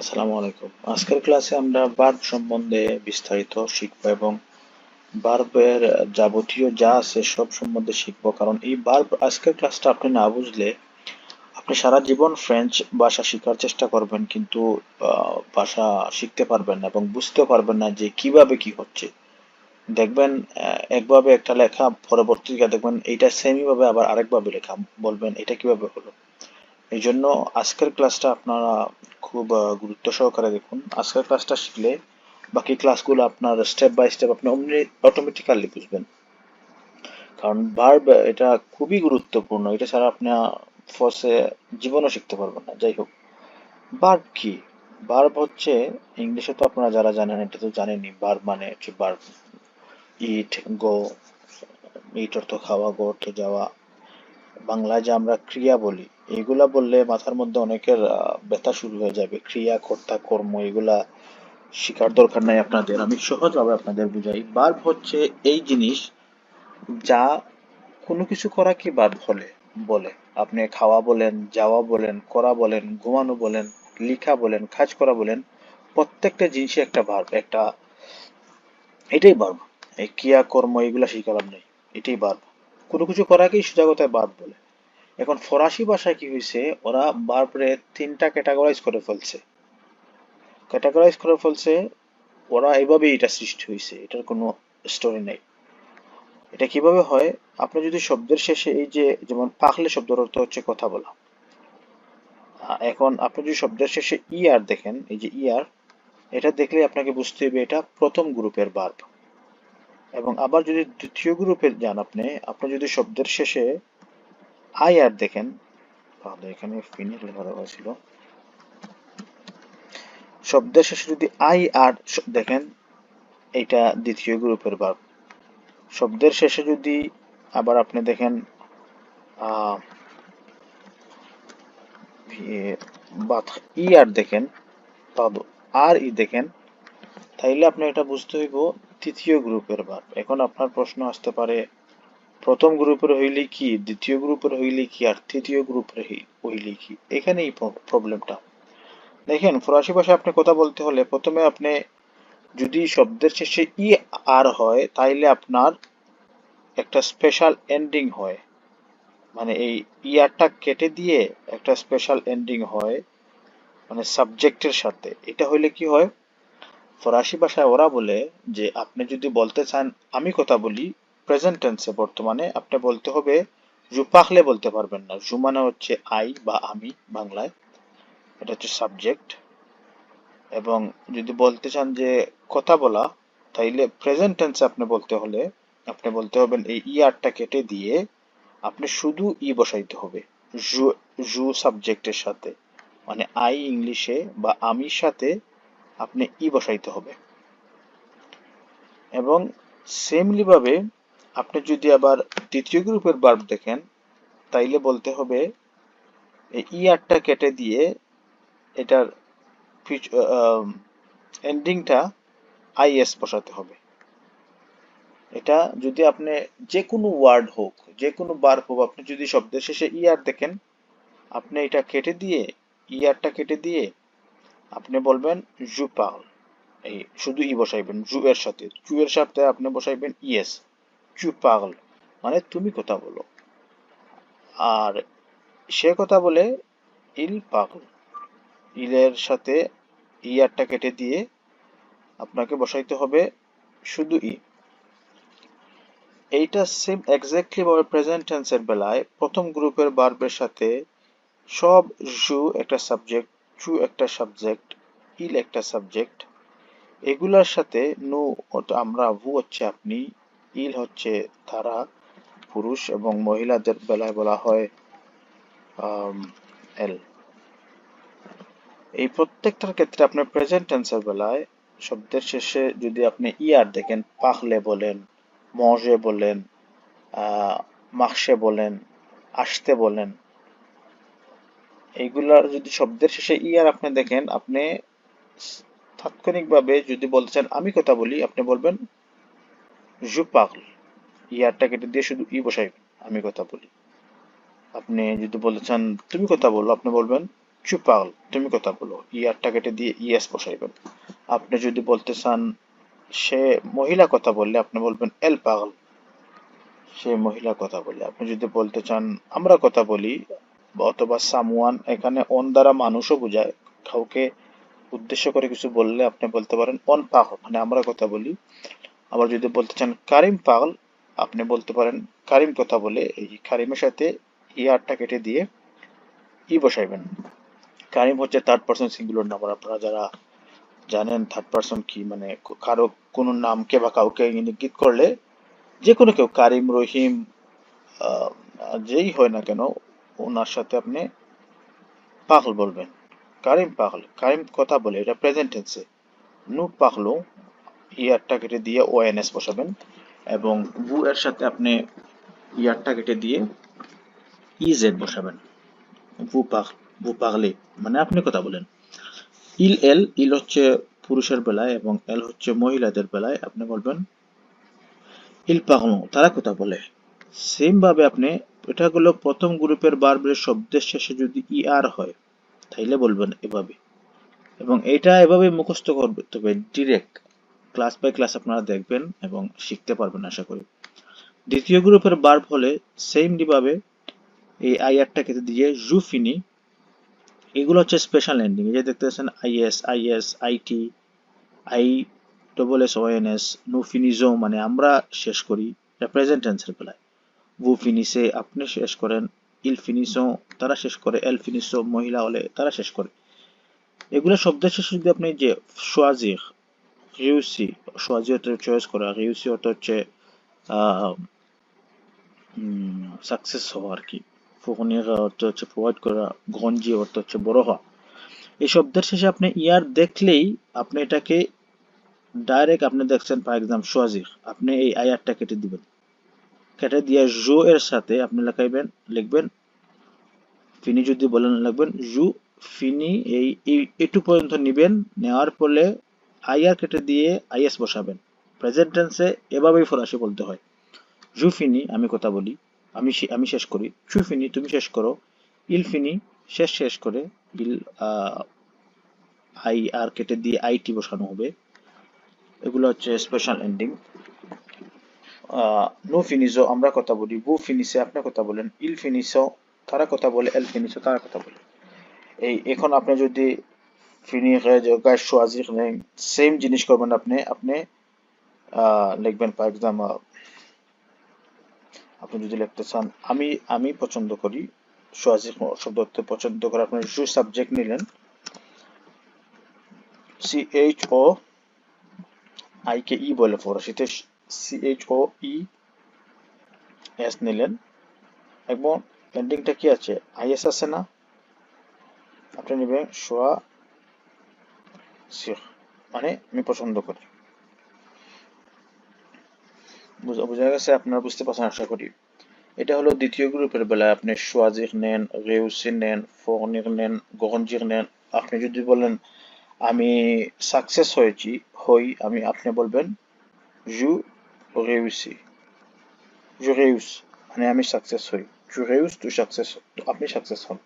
আসসালামু আলাইকুম। আজকের ক্লাসে আমরা বার্ব সম্বন্ধে বিস্তারিত শিখব এবং বার্বের যাবতীয় যা আছে সব সম্বন্ধে শিখব। কারণ এই বার্ব আজকের ক্লাসটা আপনি না বুঝলে আপনি সারা জীবন ফ্রেঞ্চ ভাষা শেখার চেষ্টা করবেন কিন্তু ভাষা শিখতে পারবেন না এবং বুঝতে পারবেন না যে কীভাবে কি হচ্ছে। দেখবেন একভাবে একটা লেখা পরবর্তীতে দেখবেন এইটা সেমই ভাবে আবার আরেকভাবে লেখা বলবেন, এটা কীভাবে হলো। এই জন্য আজকের ক্লাসটা আপনারা খুব গুরুত্ব সহকারে দেখুন। আজকের ক্লাসটা শিখলে বাকি ক্লাসগুলো আপনার স্টেপ বাই স্টেপ আপনি অটোমেটিক্যালি বুঝবেন। কারণ ভার্ব এটা খুবই গুরুত্বপূর্ণ। এটা ছাড়া আপনি ফসে জীবনও শিখতে পারবেন না। যাই হোক ভার্ব কি? ভার্ব হচ্ছে ইংলিশে তো আপনারা যারা জানেন, এটা তো জানেনই ভার্ব মানে হচ্ছে ভার্ব ইট গো ইট অর্থ খাওয়া গো অর্থ যাওয়া। বাংলায় যে আমরা ক্রিয়া বলি এগুলা বললে মাথার মধ্যে অনেকের ব্যথা শুরু হয়ে যাবে। ক্রিয়া, কর্তা, কর্ম, এগুলা শিকার দরকার নাই আপনাদের। আমি সহজভাবে আপনাদের বুঝাই। বার্ব হচ্ছে এই জিনিস যা কোনো কিছু করা কি বার্ব হলে বলে। আপনি খাওয়া বলেন, যাওয়া বলেন, করা বলেন, ঘুমানো বলেন, লিখা বলেন, কাজ করা বলেন, প্রত্যেকটা জিনিসই একটা ভার্ব একটা এটাই বার্ব এই ক্রিয়া, কর্ম, এগুলা শিখালাম নেই, এটাই বার্ব কোনো কিছু করাকেই সোজা কথায় বার্ব বলে। এখন ফরাসি ভাষায় কি হয়েছে ওরা বার্বরে তিনটা ক্যাটাগরাইজ করে ফেলছে। ক্যাটাগরাইজ করে ফেলছে, ওরা এইভাবেই এটা সৃষ্টি হয়েছে এটার কোনো স্টোরি নেই। এটা কীভাবে হয়? আপনি যদি শব্দের শেষে এই যে, যেমন পাখলে শব্দের অর্থ হচ্ছে কথা বলা। এখন আপনি যদি শব্দের শেষে ইয়ার দেখেন, এই যে ইয়ার এটা দেখলে আপনাকে বুঝতে হবে এটা প্রথম গ্রুপের বার্ব এবং আবার যদি দ্বিতীয় গ্রুপের যান আপনি আপনি যদি শব্দের শেষে আই আর দেখেন। তাহলে এখানে ফিনিশ লেখা দেওয়া ছিল। শব্দের শেষে যদি আই আর দেখেন এটা দ্বিতীয় গ্রুপের ভার্ব শব্দের শেষে যদি আবার আপনি দেখেন ই আর দেখেন তাহলে আর ই দেখেন, তাইলে আপনি এটা বুঝতে হইব তৃতীয় গ্রুপের ভার্ব এখন আপনার প্রশ্ন আসতে পারে প্রথম গ্রুপের হইলে কি, দ্বিতীয় গ্রুপের হইলে কি, আর তৃতীয় গ্রুপের হইলে কি? এখানেই প্রবলেমটা দেখেন, ফরাসি ভাষায় আপনি কথা বলতে হলে প্রথমে আপনি যদি শব্দের শেষে ই আর হয়, তাইলে আপনার একটা স্পেশাল এন্ডিং হয়। মানে এই ইয়ারটা কেটে দিয়ে একটা স্পেশাল এন্ডিং হয় মানে সাবজেক্টের সাথে। এটা হইলে কি হয়? ফরাসি ভাষায় ওরা বলে যে, আপনি যদি বলতে চান, আমি কথা বলি প্রেজেন্ট টেন্সে বর্তমানে আপনি বলতে হবে, জু পাখলে বলতে পারবেন না। জু মানে হচ্ছে আই বা আমি বাংলায়। এটা হচ্ছে সাবজেক্ট এবং যদি বলতে চান যে কথা বলা, তাইলে প্রেজেন্ট টেন্সে আপনি বলতে হলে আপনি বলতে হবেন, এই ইয়ারটা কেটে দিয়ে আপনি শুধু ই বসাইতে হবে, জু জু সাবজেক্টের সাথে। মানে আই ইংলিশে বা আমির সাথে আপনি ই বসাইতে হবে। এবং সেমলি ভাবে আপনি যদি আবার দ্বিতীয় গ্রুপের বার্ব দেখেন, তাইলে বলতে হবে, এই ইয়ারটা কেটে দিয়ে এটার এন্ডিংটা আইএস বসাতে হবে। এটা যদি আপনি যে কোনো ওয়ার্ড হোক যে কোনো বার হোক, আপনি যদি শব্দের শেষে ইয়ার দেখেন, আপনি এটা কেটে দিয়ে ইয়ারটা কেটে দিয়ে আপনি বলবেন জু পাল এই শুধু ই বসাইবেন, জু এর সাথে। জু এর সাথে আপনি বসাইবেন ইয়েস জু পাগল মানে তুমি কথা বলো। আর সে কথা বলে ইল পাগল। ইলের সাথে ইয়ারটা কেটে দিয়ে আপনাকে বসাইতে হবে শুধু ই। এইটা সেম এক্স্যাক্টলি ভাবে প্রেজেন্ট টেন্সের বেলায় প্রথম গ্রুপের বার্বের সাথে সব জু একটা সাবজেক্ট চু একটা সাবজেক্ট ইল একটা সাবজেক্ট এগুলার সাথে নো আমরা ভু হচ্ছে আপনি ইল হচ্ছে তারা, পুরুষ এবং মহিলাদের বেলায় বলা হয় এল। এই প্রত্যেকটার ক্ষেত্রে আপনার প্রেজেন্ট টেন্সের বেলায় শব্দের শেষে যদি আপনি ইয়ার দেখেন, পাখলে বলেন, মজে বলেন মাকসে বলেন, আসতে বলেন, এইগুলার যদি শব্দের শেষে ইয়ার আপনি দেখেন, আপনি তাৎক্ষণিকভাবে যদি বলতে চান, আমি কথা বলি, আপনি বলবেন জু পাগল। ইয়ারটা কেটে দিয়ে শুধু ই বসাইবেন আমি কথা বলি। আপনি যদি বলতে চান, তুমি কথা বলো, আপনি বলবেন চু পাগল, তুমি কথা বলো। ইয়ারটা কেটে দিয়ে ইয়েস বসাইবেন। আপনি যদি বলতে চান, সে মহিলা কথা বললে, আপনি বলবেন, এল পাগল, সে মহিলা কথা বলে আপনি যদি বলতে চান, আমরা কথা বলি, অথবা সামওয়ান এখানে অন দ্বারা মানুষও বোঝায়। কাউকে উদ্দেশ্য করে কিছু বললে আপনি বলতে পারেন, অন পাগল মানে আমরা কথা বলি। আবার যদি বলতে চান কারিম পাগল, আপনি বলতে পারেন কারিম কথা বলে এই কারিমের সাথে ইয়ারটা কেটে দিয়ে ই বসাইবেন। কারিম হচ্ছে থার্ড পার্সন সিঙ্গুলার নাম্বার আপনারা যারা জানেন থার্ড পার্সন কি মানে কারও কোনো নামকে বা কাউকে ইঙ্গিত করলে যে কোনো কেউ, কারিম, রহিম যেই হয় না কেন, ওনার সাথে আপনি পাগল বলবেন। কারিম পাগল, কারিম কথা বলে, এটা প্রেজেন্ট টেন্সে নু পাগলো ইয়ারটা কেটে দিয়ে ওএনএস বসাবেন এবং বু এর সাথে আপনি ইয়ারটা কেটে দিয়ে ইজেড বসাবেন। বু পাগ বু পাগলে মানে আপনি কথা বলেন। ইল এল, ইল হচ্ছে পুরুষের বেলায় এবং এল হচ্ছে মহিলাদের বেলায়, আপনি বলবেন, ইল পাগলো তারা কথা বলে। সেম ভাবে আপনি, এটা হলো প্রথম গ্রুপের বারবারের শব্দের শেষে যদি ই আর হয়, তাইলে বলবেন এভাবে। এবং এটা এভাবে মুখস্থ করবে, তবে ডিরেক্ট ক্লাস বাই ক্লাস আপনারা দেখবেন এবং শিখতে পারবেন, আশা করি। দ্বিতীয় গ্রুপের বার্ব হলে সেমলিভাবে এই আইআরটাকে দিয়ে জু ফিনি এগুলো হচ্ছে স্পেশাল এন্ডিং যে দেখতে পাচ্ছেন I S I S I T I double S O N S no ফিনিজো মানে আমরা শেষ করি প্রেজেন্ট টেন্সের বেলায় ভু ফিনিসে আপনি শেষ করেন ইল ফিনিসো তারা শেষ করে এল ফিনিসো মহিলা হলে তারা শেষ করে। এগুলো শব্দের শেষে যদি আপনি যে সোয়াজির রিউসি সোয়াজি হচ্ছে চয়েস করা রিউসি অর্থ হচ্ছে সাকসেস হওয়া আর কি ফোকনির অর্থ হচ্ছে প্রোভাইড করা গঞ্জি অর্থ হচ্ছে বড় হওয়া এই শব্দের শেষে আপনি ইয়ার দেখলেই আপনি এটাকে ডাইরেক্ট আপনি দেখছেন ফর এক্সাম্পল সোয়াজির আপনি এই আয়ারটা কেটে দিবেন। কেটে দিয়ে জো এর সাথে আপনি লেখাইবেন লিখবেন। ফিনি যদি বলেন, লিখবেন। জু ফিনি, এই একটু পর্যন্ত নিবেন। নেওয়ার পরে আইআর কেটে দিয়ে আইএস বসাবেন। প্রেজেন্ট টেন্সে এভাবেই ফরাসি বলতে হয়। জু ফিনি, আমি কথা বলি, আমি আমি শেষ করি। চু ফিনি, তুমি শেষ করো। ইল ফিনি, শেষ শেষ করে ইল আই আর কেটে দিয়ে আইটি বসানো হবে। এগুলো হচ্ছে স্পেশাল এন্ডিং নো ফিনিজো আমরা কথা বলি। বু ফিনিসে আপনি কথা বলেন। ইল ফিনিসো তারা কথা বলে এল ফিনিসো তারা কথা বলে। এই, এখন আপনি যদি ফিনিকে গায়ে সোয়াজিক নেই সেম জিনিস করবেন আপনি আপনি লিখবেন ফর এক্সাম্পল আপনি যদি লিখতে চান, আমি আমি পছন্দ করি সোয়াজিক শব্দ পছন্দ করে আপনি জু সাবজেক্ট নিলেন C H O I K E বলে ফরাসিতে C H O E S নিলেন, এবং এন্ডিংটা কি আছে আইএস আছে না, আপনি নেবেন সোয়া মানে আমি পছন্দ করি। বোঝা গেছে বুঝতে পারছেন, আশা করি। এটা হলো দ্বিতীয় গ্রুপের বেলায় আপনি সোয়াজিক নেন রেউসি নেন নেন নেন। আপনি যদি বলেন, আমি সাকসেস হয়েছি, হই, আমি আপনি বলবেন, জু রেউসি জু রেউস মানে আমি সাকসেস হই। জু রেউস তুই সাকসেস আপনি সাকসেস হন।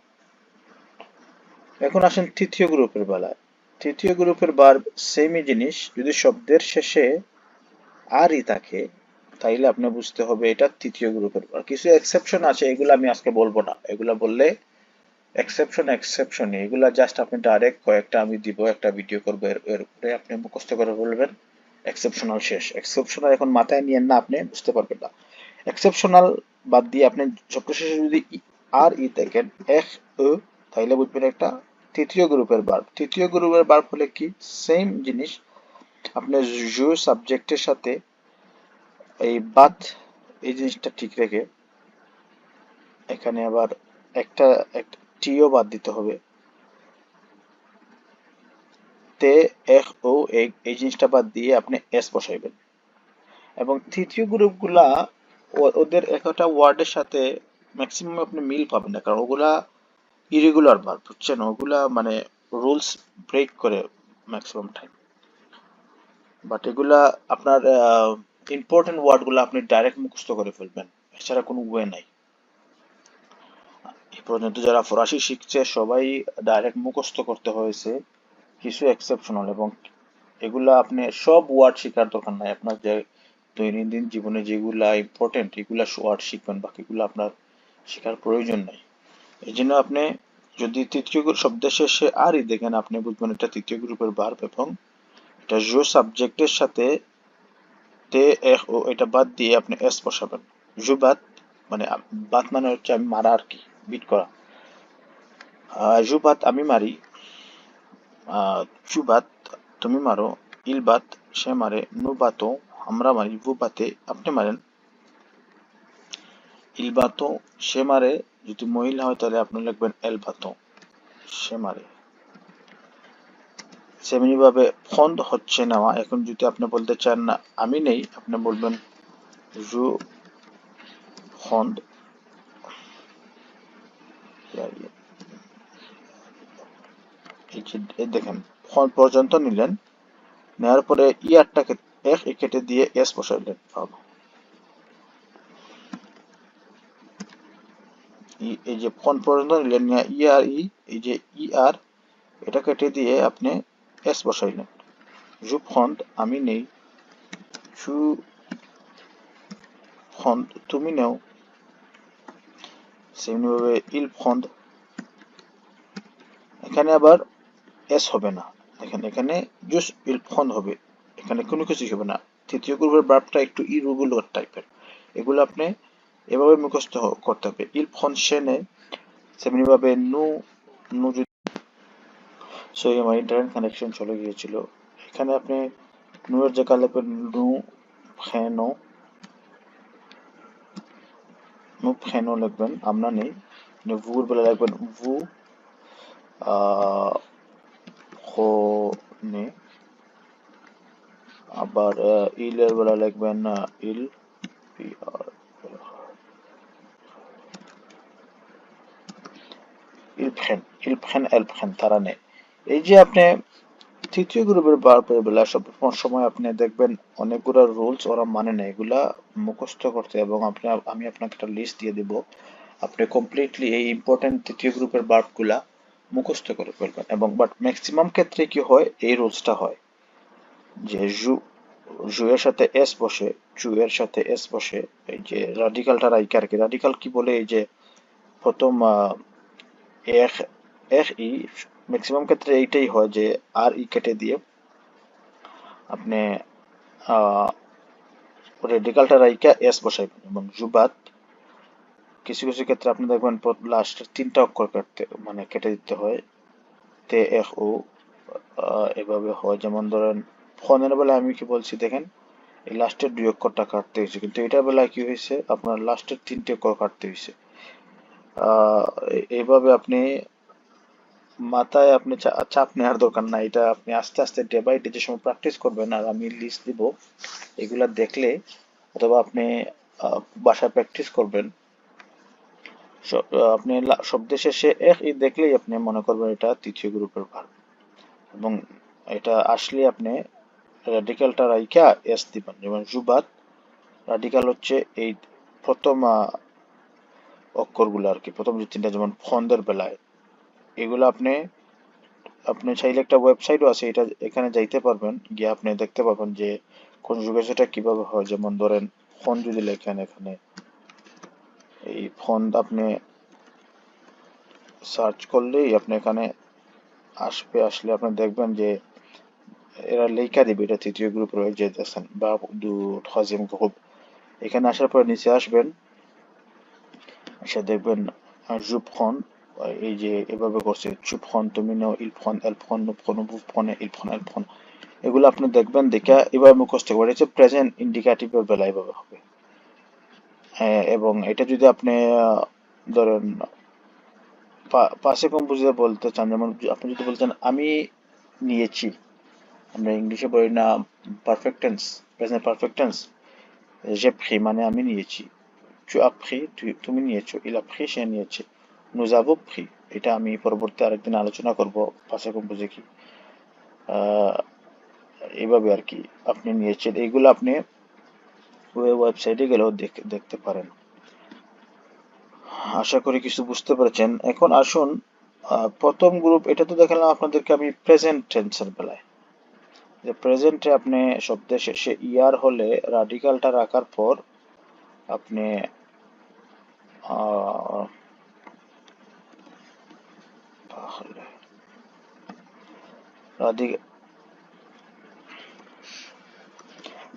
এখন আসেন তৃতীয় গ্রুপের বেলায়। তৃতীয় গ্রুপের বার সেমই জিনিস, যদি শব্দের শেষে আরই থাকে, তাইলে আপনি বুঝতে হবে এটা তৃতীয় গ্রুপের বার কিছু এক্সেপশন আছে, এগুলো আমি আজকে বলব না। এগুলো বললে এক্সেপশন এক্সেপশন এগুলা জাস্ট আপনি ডাইরেক্ট কয়েকটা আমি দিব, একটা ভিডিও করব, এর উপরে আপনি মুখস্থ করে বলবেন এক্সেপশনাল শেষ। এক্সেপশনাল এখন মাথায় নিয়ে না আপনি, বুঝতে পারবেন না। এক্সেপশনাল বাদ দিয়ে আপনি সবশেষে যদি আর ই থাকেন এফ ও, তাইলে বুঝবেন একটা তৃতীয় গ্রুপের বার্ব তৃতীয় গ্রুপের বার্ব হলে কি? সেম জিনিস। আপনি জু সাবজেক্টের সাথে এই বাত এই জিনিসটা ঠিক রেখে এখানে আবার একটা টিও বাদ দিতে হবে। তে, এখ, ও এই জিনিসটা বাদ দিয়ে আপনি এস বসাইবেন। এবং তৃতীয় গ্রুপগুলা ওদের একটা ওয়ার্ডের সাথে ম্যাক্সিমাম আপনি মিল পাবেন না। কারণ ওগুলা ইরেগুলার ভার্ব বুঝছেন? ওগুলা মানে রুলস ব্রেক করে ম্যাক্সিমাম টাইম বাট এগুলা আপনার ইম্পর্টেন্ট ওয়ার্ডগুলো আপনি ডাইরেক্ট মুখস্থ করে ফেলবেন। এছাড়া কোনো ওয়ে নাই। এই পর্যন্ত যারা ফরাসি শিখছে, সবাই ডাইরেক্ট মুখস্থ করতে হয়েছে। কিছু এক্সেপশনাল এবং এগুলা আপনি, সব ওয়ার্ড শেখার দরকার নাই। আপনার যে দৈনন্দিন জীবনে যেগুলা ইম্পর্টেন্ট এগুলা ওয়ার্ড শিখবেন। বাকিগুলো আপনার শেখার প্রয়োজন নাই। এই জন্য আপনি যদি তৃতীয় গ্রুপ শব্দের শেষে আরই দেখেন, আপনি বুঝবেন এটা তৃতীয় গ্রুপের ভার্ব এবং এটা জো সাবজেক্টের সাথে তে এহ ও, এটা বাদ দিয়ে আপনি এস বসাবেন। জু বাদ মানে বাদ মানে হচ্ছে আমি মারা আর কি বিট করা। জু বাদ আমি মারি চু বাদ তুমি মারো ইল বাত সে মারে নু বাতো আমরা মারি ভু বাতে আপনি মারেন ইল বাতো সে মারে যদি মহিলা হয়, তাহলে আপনি লিখবেন এল বাতো সে মারে। সেমনি ভাবে ফন্দ হচ্ছে নেওয়া এখন যদি আপনি বলতে চান, না, আমি নেই, আপনি বলবেন, জু ফন্দ। দেখেন পর্যন্ত নিলেন নেওয়ার পরে ইয়ারটাকে এক কেটে দিয়ে এস বসাইলেন ভালো এই যে ফোন পর্যন্ত নিলেন নিয়ে ই আর ই এই যে ই আর এটা কেটে দিয়ে আপনি এস বসাইলেন জু ফন্দ আমি নেই জু ফন্দ তুমি নেও। সেমনিভাবে ইল ফন্দ এখানে আবার এস হবে না। দেখেন, এখানে জুস ইল ফন্দ হবে, এখানে কোনো কিছু হবে না। তৃতীয় গ্রুপের বার্বটা একটু ইরুগুলার টাইপের এগুলো আপনি এভাবে মুখস্থ করতে হবে। ইল ফন্দ সেনে সেমনিভাবে নু নু যদি সো আমার ইন্টারনেট কানেকশন চলে গিয়েছিল। এখানে আপনি নুয়ের জায়গা লিখবেন নু ফেনো নু ফেনো লিখবেন, আমরা নেই। ভুর বেলা লিখবেন ভু নে। আবার ইলের বেলা লিখবেন ইল, পি, আর। ইলফেন ইলফেন এলফেন তারা নেই এই যে আপনি তৃতীয় গ্রুপের বার্বের বেলা সব সময় আপনি দেখবেন অনেকগুলো রুলস ওরা মানে না। এগুলা মুখস্থ করতে এবং আপনি, আমি আপনাকে একটা লিস্ট দিয়ে দিব। আপনি কমপ্লিটলি এই ইম্পর্টেন্ট তৃতীয় গ্রুপের বার্বগুলা মুখস্থ করে ফেলবেন এবং বাট ম্যাক্সিমাম ক্ষেত্রে কি হয়? এই রুলসটা হয়। যে জু জু এর সাথে এস বসে জু এর সাথে এস বসে, এই যে রাডিকালটা রাইকে আর কি। রাডিকাল কি বলে? এই যে প্রথম এক এক ই ম্যাক্সিমাম ক্ষেত্রে এইটাই হয় যে আর ই কেটে দিয়ে আপনি রেডিকালটা রাইকা এস বসাইবেন এবং জুবাত কিছু কিছু ক্ষেত্রে আপনি দেখবেন লাস্টের তিনটা অক্ষর কাটতে মানে কেটে দিতে হয়। তে এখ ও এভাবে হয়। যেমন ধরেন, ফোনের বেলায় আমি কি বলছি দেখেন, এই লাস্টের দুই অক্ষরটা কাটতে হয়েছে। কিন্তু এটার বেলায় কি হয়েছে? আপনার লাস্টের তিনটে অক্ষর কাটতে হয়েছে। আহ, এইভাবে আপনি মাথায় আপনি চাপ নেওয়ার দরকার নাই। এটা আপনি আস্তে আস্তে ডে বাই ডে যে সময় প্র্যাকটিস করবেন আর আমি লিস্ট দিব এগুলা দেখলে অথবা আপনি বাসায় প্র্যাকটিস করবেন। আপনি শব্দের শেষে এক ই দেখলেই আপনি মনে করবেন এটা তৃতীয় গ্রুপের ভার্ব এবং এটা আসলে আপনি রেডিক্যালটা রাইখা এস দিবেন। যেমন জুবাত রাডিক্যাল হচ্ছে এই প্রথম অক্ষরগুলো আর কি। প্রথম যে তিনটা যেমন ফন্দের বেলায়, এগুলো আপনি আপনি চাইলে একটা ওয়েবসাইটও আছে, এটা এখানে যাইতে পারবেন, গিয়ে আপনি দেখতে পারবেন যে কোন যুগে সেটা কীভাবে হয়। যেমন ধরেন, ফোন যদি লেখেন এখানে, এই ফোন আপনি সার্চ করলেই আপনি এখানে আসবে, আসলে আপনি দেখবেন যে এরা লেখা দিবে, এটা তৃতীয় গ্রুপ রয়ে যেতেছেন বা দু গ্রুপ এখানে আসার পর নিচে আসবেন এসে দেখবেন জুপ খন এই যে এভাবে করছে চুপ খন তুমি নাও ইল ফোন এল ফোন নু ফোন বু ফোনে ইল ফোন এল ফোন এগুলো আপনি দেখবেন দেখা এবার মুখস্থ করে হচ্ছে প্রেজেন্ট ইন্ডিকেটিভের বেলা এভাবে হবে। হ্যাঁ, এবং এটা যদি আপনি ধরেন পাশে কম বুঝতে বলতে চান যেমন আপনি যদি বলতেন আমি নিয়েছি আমরা ইংলিশে বলি না perfect tense present perfect tense যে প্রি মানে আমি নিয়েছি। Tu as pris তুই- তুমি নিয়েছো il a pris সে নিয়েছে nous avons pris. এটা আমি পরবর্তী আরেকদিন আলোচনা করব পাশে কম বুঝে কি এইভাবে আর কি আপনি নিয়েছেন এইগুলো আপনি ওয়েবসাইটে গেলেও দেখ- দেখতে পারেন আশা করি কিছু বুঝতে পেরেছেন। এখন আসুন প্রথম গ্রুপ এটা তো দেখালাম আপনাদেরকে আমি প্রেজেন্ট টেন্সের বেলায়। যে প্রেজেন্টে আপনি শব্দের শেষে ইয়ার হলে রাডিকালটা রাখার পর আপনি তাহলে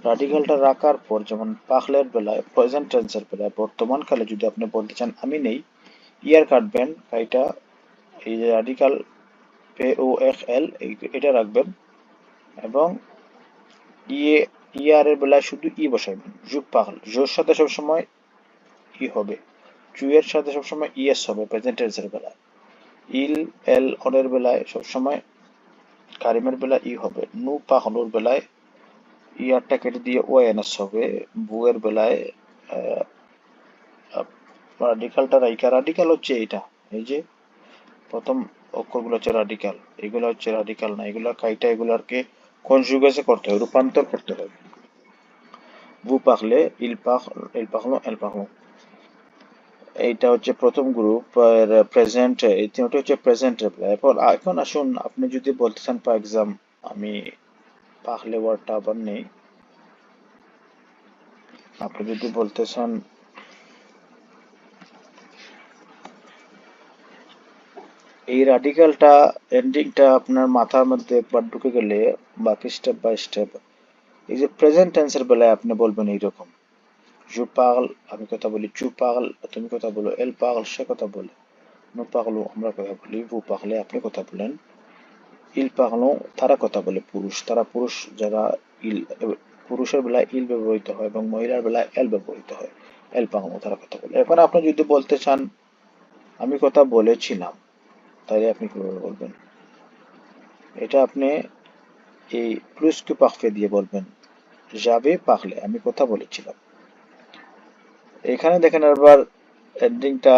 রাডিকালটা রাখার পর যেমন পাখলের বেলায় প্রেজেন্ট টেন্সের বেলায় যদি আপনি বলতে চান, আমি নেই। ইয়ার কাটবেন এই যে রাডিকাল পে ও এফ এল এটা রাখবেন। এবং ইয়ে ইয়ার এর বেলায় শুধু ই বসাইবেন। জুব পাগল। জোর সাথে সবসময় ই হবে। চু এর সাথে সবসময় ইএস হবে প্রেজেন্ট বেলায়। ইল, এল, অনের বেলায় সবসময় কারিমের বেলায় ই হবে। নু পাগলুর বেলায় ইয়ারটা কেটে দিয়ে ও এনএস হবে। বুয়ের বেলায় রাডিকালটা রাইকা। রাডিকাল হচ্ছে এইটা, এই যে প্রথম অক্ষরগুলো হচ্ছে রাডিকাল এগুলো হচ্ছে রাডিকাল না, এগুলো কাইটা এগুলারকে কনজুগেসে করতে হবে, রূপান্তর করতে হবে। বু পাখলে ইল পাখ এইটা হচ্ছে প্রথম গ্রুপ প্রেজেন্ট এই তিনটা হচ্ছে প্রেজেন্ট এরপর এখন আসুন, আপনি যদি বলতে চান ফর এক্সাম আমি পাখলে ওয়ার্ডটা আবার নেই। আপনি যদি বলতে চান, এই রাডিকালটা এন্ডিংটা আপনার মাথার মধ্যে একবার ঢুকে গেলে, বাকি স্টেপ বাই স্টেপ এই যে প্রেজেন্ট টেন্সের বেলায় আপনি বলবেন এইরকম। জু পাগল আমি কথা বলি চু পাগল তুমি কথা বলো এল পাগল সে কথা বলে নো পাগলো আমরা কথা বলি ভু পাগলে আপনি কথা বলেন ইল পাগলো তারা কথা বলে পুরুষ তারা পুরুষ যারা ইল পুরুষের বেলায় ইল ব্যবহৃত হয় এবং মহিলার বেলায় এল ব্যবহৃত হয় এল পাগলো তারা কথা বলে এখন আপনি যদি বলতে চান আমি কথা বলেছিলাম তাহলে আপনি কীভাবে বলবেন এটা আপনি এই প্লুসকে পাখফে দিয়ে বলবেন যাবে পাখলে আমি কথা বলেছিলাম এখানে দেখেন আবার এন্ডিংটা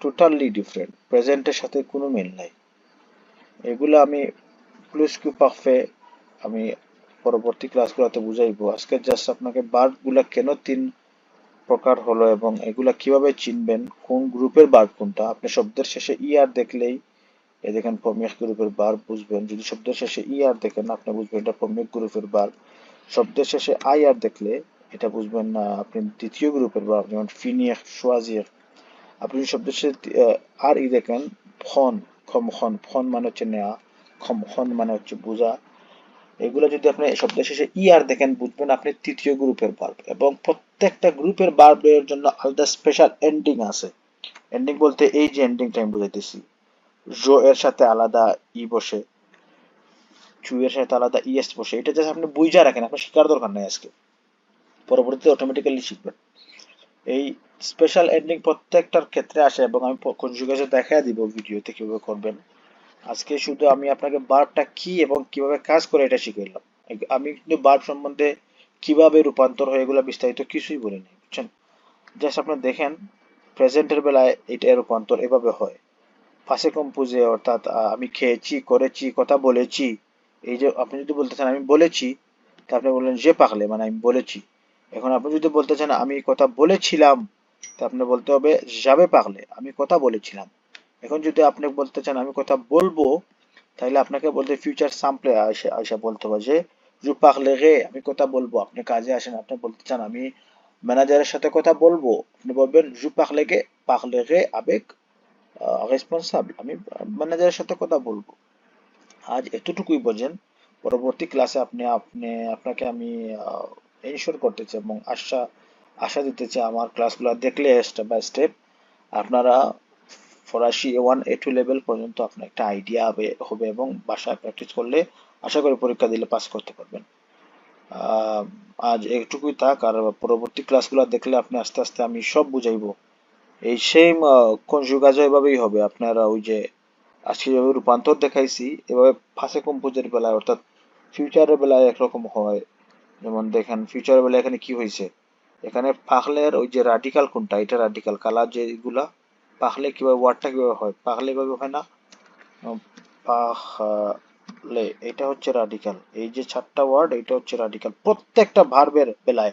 টোটালি ডিফারেন্ট প্রেজেন্টের সাথে কোনো মিল নাই। এগুলো আমি প্লুসকে পাখফে আমি পরবর্তী ক্লাসগুলোতে বুঝাইবো। আজকে জাস্ট আপনাকে বার্বগুলা কেন তিন প্রকার হলো এবং এগুলা কীভাবে চিনবেন, কোন গ্রুপের বার্ব কোনটা? আপনি শব্দের শেষে ই আর দেখলেই এ দেখেন প্রমেয় গ্রুপের বার বুঝবেন। যদি শব্দের শেষে ই আর দেখেন, আপনি বুঝবেন এটা প্রমেয় গ্রুপের বার শব্দের শেষে আই আর দেখলে এটা বুঝবেন না, আপনি দ্বিতীয় গ্রুপের বার যেমন ফিনিয়াক সোয়াজিয়াক আপনি শব্দের শেষে আর ই দেখেন খন খম খন খন মানে হচ্ছে নেওয়া খম খন মানে হচ্ছে বোঝা। এগুলো যদি আপনি শব্দের শেষে ই আর দেখেন, বুঝবেন আপনি তৃতীয় গ্রুপের বার্ব এবং প্রত্যেকটা গ্রুপের বার্বের জন্য আলাদা স্পেশাল এন্ডিং আছে। এন্ডিং বলতে এই যে এন্ডিংটা আমি বুঝাইতেছি। জো এর সাথে আলাদা ই বসে চু এর সাথে আলাদা ইএস বসে, এটা জাস্ট আপনি বুঝা রাখেন, আপনার শেখার দরকার নাই আজকে। পরবর্তীতে অটোমেটিক্যালি শিখবেন। এই স্পেশাল এন্ডিং প্রত্যেকটার ক্ষেত্রে আসে এবং আমি কনজুগেশন দেখা দিব ভিডিওতে কীভাবে করবেন। আজকে শুধু আমি আপনাকে বার্বটা কি এবং কীভাবে কাজ করে এটা শিখাইলাম আমি কিন্তু বার্ব সম্বন্ধে কীভাবে রূপান্তর হয় এগুলো বিস্তারিত কিছুই বলিনি, বুঝছেন? জাস্ট আপনি দেখেন, প্রেজেন্টের বেলায় এটা রূপান্তর এভাবে হয়। ফাঁসে কম্পোজে অর্থাৎ আমি খেয়েছি, করেছি, কথা বলেছি, এই যে আপনি যদি বলতে চান আমি বলেছি তা আপনি বললেন যে পাকলে মানে আমি বলেছি। এখন আপনি যদি বলতে চান, আমি কথা বলেছিলাম, তা আপনি বলতে হবে, যাবে পাকলে আমি কথা বলেছিলাম। এখন যদি আপনি বলতে চান, আমি কথা বলব, তাহলে আপনাকে বলতে ফিউচার সাম্পলে আসা বলতে হবে যে জু পাকলে রে, আমি কথা বলব, আপনি কাজে আসেন, আপনি বলতে চান, আমি ম্যানেজারের সাথে কথা বলব। আপনি বলবেন জু পাকলে গে পাগলে রে, আবেগ রেসপন্সাবল আমি ম্যানেজারের সাথে কথা বলব। আজ এতটুকুই বোঝেন পরবর্তী ক্লাসে আপনি আপনি, আপনাকে আমি ইনশোর করতেছি এবং আশা আশা দিতেছি আমার ক্লাসগুলো দেখলে স্টেপ বাই স্টেপ আপনারা ফরাসি A one A two level পর্যন্ত আপনার একটা আইডিয়া হবে হবে এবং বাসায় প্র্যাকটিস করলে আশা করি পরীক্ষা দিলে পাস করতে পারবেন। আজ এটুকুই থাক আর পরবর্তী ক্লাসগুলো দেখলে আপনি আস্তে আস্তে আমি সব বুঝাইবো। এই সেম কোন কনজুগাজ এভাবেই হবে। আপনারা ওই যে আজকে যেভাবে রূপান্তর দেখাইছি, এভাবে ফাঁসে কম্পোজের বেলায় অর্থাৎ ফিউচারের বেলায় একরকম হয়। যেমন দেখেন ফিউচারের বেলায় এখানে কি হয়েছে? এখানে পাখলের ওই যে রাডিকাল কোনটা, এটা রাডিকাল কালার যেগুলা, পাখলে কীভাবে ওয়ার্ডটা কীভাবে হয়? পাখলে এভাবে হয় না? পাখলে, এটা হচ্ছে রাডিকাল এই যে চারটা ওয়ার্ড এটা হচ্ছে রাডিকাল প্রত্যেকটা ভার্বের বেলায়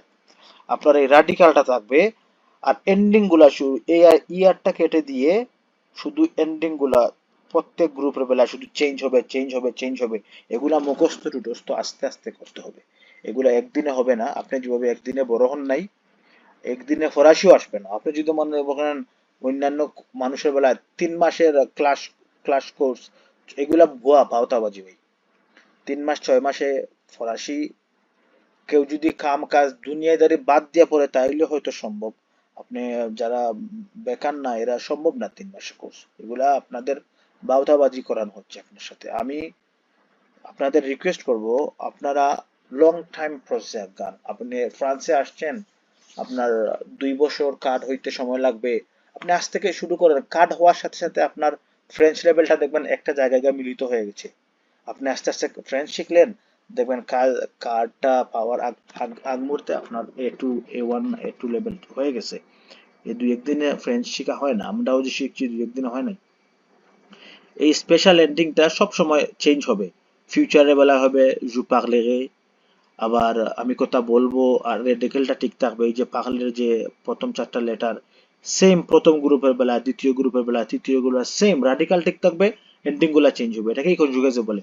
আপনার এই রাডিকালটা থাকবে আর এন্ডিংগুলা শুরু এই ইয়ারটা কেটে দিয়ে শুধু এন্ডিংগুলা প্রত্যেক গ্রুপের বেলা শুধু চেঞ্জ হবে চেঞ্জ হবে চেঞ্জ হবে। এগুলা মুখস্থ টুটস্থ আস্তে আস্তে করতে হবে। এগুলা একদিনে হবে না। আপনি যেভাবে একদিনে বড় হন নাই, একদিনে ফরাসিও আসবে না। আপনি যদি মনে করেন অন্যান্য মানুষের বেলায় তিন মাসের ক্লাস ক্লাস কোর্স এগুলা ভুয়া পাওতাবাজি ভাই। তিন মাস, ছয় মাসে ফরাসি কেউ যদি কাম কাজ দুনিয়াদারি বাদ দিয়ে পড়ে, তাইলে হয়তো সম্ভব। আপনি যারা বেকার না, এরা সম্ভব না তিন মাসের কোর্স এগুলা আপনাদের বাউতাবাজি করানো হচ্ছে আপনার সাথে। আমি আপনাদের রিকোয়েস্ট করব, আপনারা লং টাইম প্রসেস গান আপনি ফ্রান্সে আসছেন, আপনার দুই বছর কার্ড হইতে সময় লাগবে। আপনি আজ থেকে শুরু করেন কার্ড হওয়ার সাথে সাথে আপনার ফ্রেঞ্চ লেভেলটা দেখবেন একটা জায়গায় গিয়ে মিলিত হয়ে গেছে। আপনি আস্তে আস্তে ফ্রেঞ্চ শিখলেন, দেখবেন কার্ডটা পাওয়ার আগ মুহূর্তে আপনার A two A one A two level হয়ে গেছে। এই দুই একদিনে ফ্রেঞ্চ শেখা হয় না, আমরাও যে শিখছি দুই একদিনে হয় না এই স্পেশাল এন্ডিংটা সব সময় চেঞ্জ হবে। ফিউচারে বেলা হবে জু পাগলেগে আবার আমি কথা বলব, আর রেডিকেলটা ঠিক থাকবে, এই যে পাগলের যে প্রথম চারটা লেটার সেম প্রথম গ্রুপের বেলা, দ্বিতীয় গ্রুপের বেলা, তৃতীয় গ্রুপের সেম রাডিকাল ঠিক থাকবে এন্ডিংগুলা চেঞ্জ হবে, এটাকেই কনজুগেজে বলে।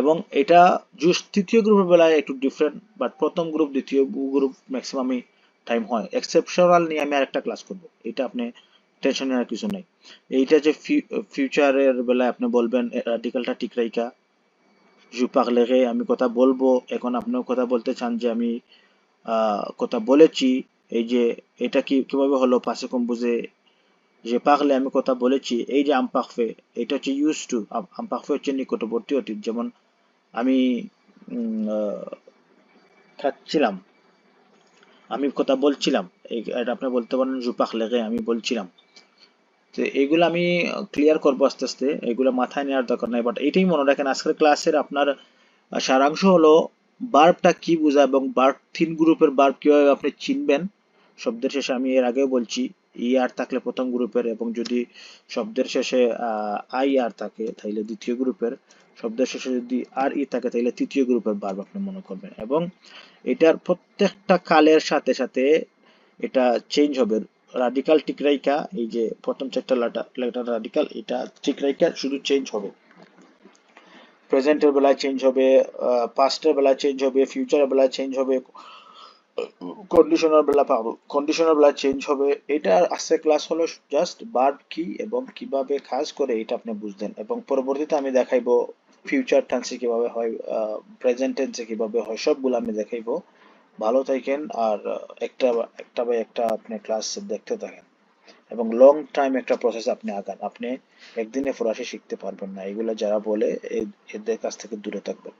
এবং এটা জুস তৃতীয় গ্রুপের বেলায় একটু ডিফারেন্ট বাট প্রথম গ্রুপ দ্বিতীয় গ্রুপ ম্যাক্সিমামই টাইম হয়। এক্সেপশনাল নিয়ে আমি আরেকটা ক্লাস করব, এটা আপনি টেনশন নেওয়ার কিছু নাই। এইটা যে ফিউচারের বেলায় আপনি বলবেন রাডিকালটা ঠিক রাইকা জু পাগলেগে আমি কথা বলব। এখন আপনিও কথা বলতে চান যে আমি কথা বলেছি। এই যে, এটা কি, কীভাবে হলো পাশে কম বুঝে যে পাগলে আমি কথা বলেছি, এই যে আমপাকফে এটা হচ্ছে ইউজ টু আমপাকফে হচ্ছে নিকটবর্তী অতীত। যেমন আমি খাচ্ছিলাম আমি কথা বলছিলাম। এটা আপনি বলতে পারেন জুপাক লেগে আমি বলছিলাম। তো এইগুলো আমি ক্লিয়ার করব আস্তে আস্তে, এগুলো মাথায় নেওয়ার দরকার নাই বাট এইটাই মনে রাখেন, আজকের ক্লাসের আপনার সারাংশ হলো বার্বটা কি বোঝায় এবং বার্ব তিন গ্রুপের বার্ব কীভাবে আপনি চিনবেন? শব্দের শেষে আমি এর আগেও বলছি ই আর থাকলে প্রথম গ্রুপের এবং যদি শব্দের শেষে আই আর থাকে তাহলে দ্বিতীয় গ্রুপের, শব্দের শেষে যদি আর ই থাকে তাহলে তৃতীয় গ্রুপের বার্ব আপনি মনে করবেন এবং এটার প্রত্যেকটা কালের সাথে সাথে এটা চেঞ্জ হবে। রাডিকাল টিকরাইকা এই যে প্রথম চারটা লেটার রাডিকাল এটা টিকরাইকা শুধু চেঞ্জ হবে। প্রেজেন্টের বেলায় চেঞ্জ হবে পাস্টের বেলায় চেঞ্জ হবে ফিউচারের বেলায় চেঞ্জ হবে কন্ডিশনার বেলা পাবো কন্ডিশনার বেলা চেঞ্জ হবে, এটা আজকে ক্লাস হলো জাস্ট বার্ব কি এবং কীভাবে কাজ করে এটা আপনি বুঝলেন এবং পরবর্তীতে আমি দেখাইবো ফিউচার টেন্সে কীভাবে হয় প্রেজেন্ট টেন্সে কীভাবে হয়, সবগুলো আমি দেখাইবো। ভালো থাকেন আর একটা একটা বাই একটা আপনি ক্লাস দেখতে থাকেন। এবং লং টাইম একটা প্রসেস আপনি আগান। আপনি একদিনে ফরাসি শিখতে পারবেন না। এগুলো যারা বলে এদের কাছ থেকে দূরে থাকবেন।